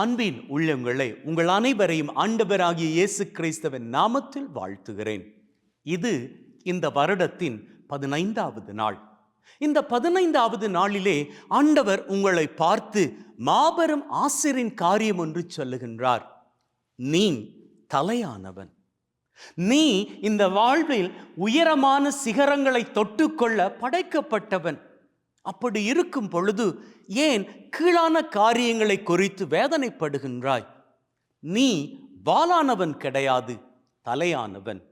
அன்பின் உள்ளங்களை உங்கள் அனைவரையும் ஆண்டவராகிய இயேசு கிறிஸ்தவன் நாமத்தில் வாழ்த்துகிறேன். இது இந்த வருடத்தின் பதினைந்தாவது நாள். இந்த பதினைந்தாவது நாளிலே ஆண்டவர் உங்களை பார்த்து மாபெரும் ஆசிரின் காரியம் ஒன்று சொல்லுகின்றார். நீ தலையானவன். நீ இந்த வாழ்வில் உயரமான சிகரங்களை தொட்டுக்கொள்ள படைக்கப்பட்டவன். அப்படி இருக்கும் பொழுது ஏன் கீழான காரியங்களை குறித்து வேதனைப்படுகின்றாய்? நீ வாலானவன் கிடையாது தலையானவன்.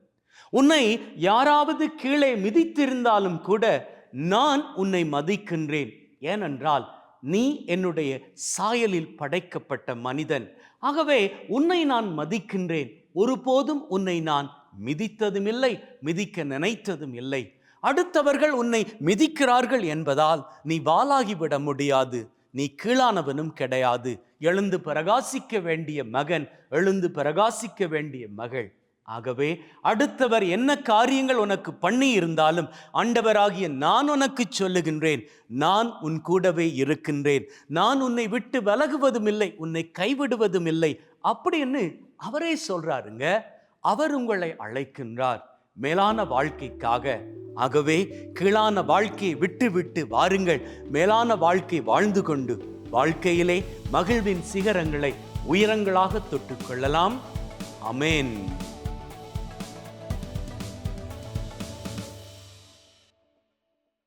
உன்னை யாராவது கீழே மிதித்திருந்தாலும் கூட நான் உன்னை மதிக்கின்றேன். ஏனென்றால் நீ என்னுடைய சாயலில் படைக்கப்பட்ட மனிதன். ஆகவே உன்னை நான் மதிக்கின்றேன். ஒருபோதும் உன்னை நான் மிதித்ததும் இல்லை மிதிக்க நினைத்ததும் இல்லை அடுத்தவர்கள் உன்னை மிதிக்கிறார்கள் என்பதால் நீ வாளாகிவிட முடியாது. நீ கீழானவனும் கிடையாது. எழுந்து பிரகாசிக்க வேண்டிய மகன் எழுந்து பிரகாசிக்க வேண்டிய மகள். ஆகவே அடுத்தவர் என்ன காரியங்கள் உனக்கு பண்ணி இருந்தாலும் ஆண்டவராகிய நான் உனக்கு சொல்லுகின்றேன். நான் உன் கூடவே இருக்கின்றேன். நான் உன்னை விட்டு விலகுவதும் இல்லை உன்னை கைவிடுவதும் இல்லை அப்படின்னு அவரே சொல்றாருங்க. அவர் உங்களை அழைக்கின்றார். மேலான வாழ்க்கைக்காக ஆகவே கீழான வாழ்க்கையை விட்டு விட்டு வாருங்கள். மேலான வாழ்க்கை வாழ்ந்து கொண்டு வாழ்க்கையிலே மகிழ்வின் சிகரங்களை உயரங்களாக தொட்டுக்கொள்ளலாம் அமேன்